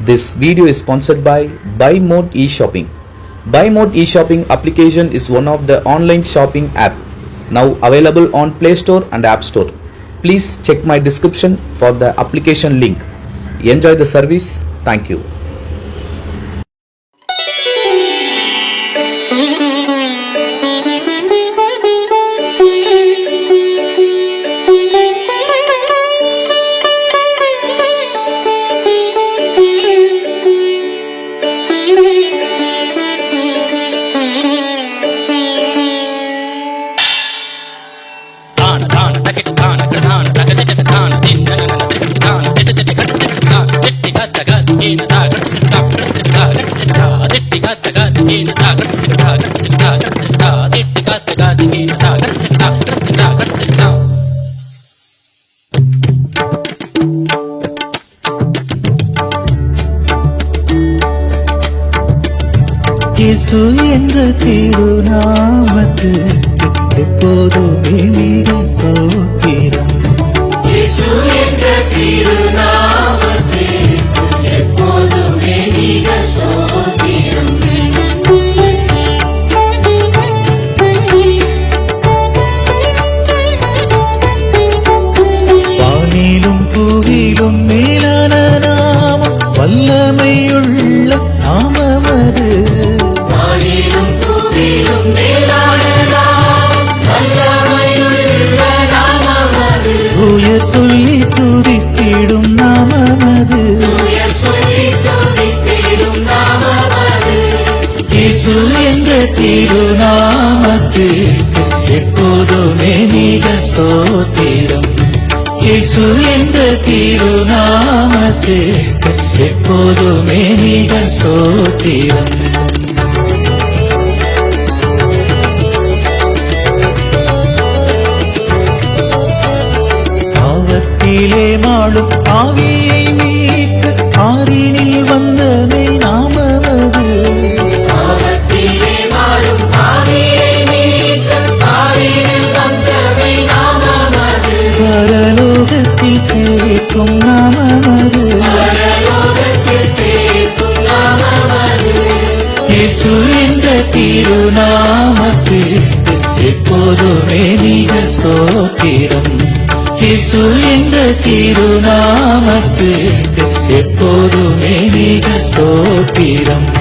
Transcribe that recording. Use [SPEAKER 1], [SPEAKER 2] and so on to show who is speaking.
[SPEAKER 1] This video is sponsored by Buy Mode e-shopping. Buy Mode e-shopping application is one of the online shopping app now available on Play Store and App Store. Please check my description for the application link. Enjoy the service. Thank you.
[SPEAKER 2] இயேசு என்ற திருநாமத்து எப்போதுமே மிக ஸ்தோத்திரம்.
[SPEAKER 3] இயேசு என்ற திருநாமத்திற்கு எப்போதுமே மிக ஸ்தோத்திரம்.
[SPEAKER 2] இயேசு என்ற திருநாமத்திற்கு எப்போதுமே மிக ஸ்தோத்திரம். பாவத்திலே மாளும் சேர்க்கும் நாமமது.
[SPEAKER 3] பரலோகத்தில் சேர்க்கும்
[SPEAKER 2] இயேசு என்ற திருநாமத்துக்கு எப்போதுமே மிக சோத்திரம். இயேசு என்ற திருநாமத்துக்கு எப்போதுமே மிக சோத்திரம்.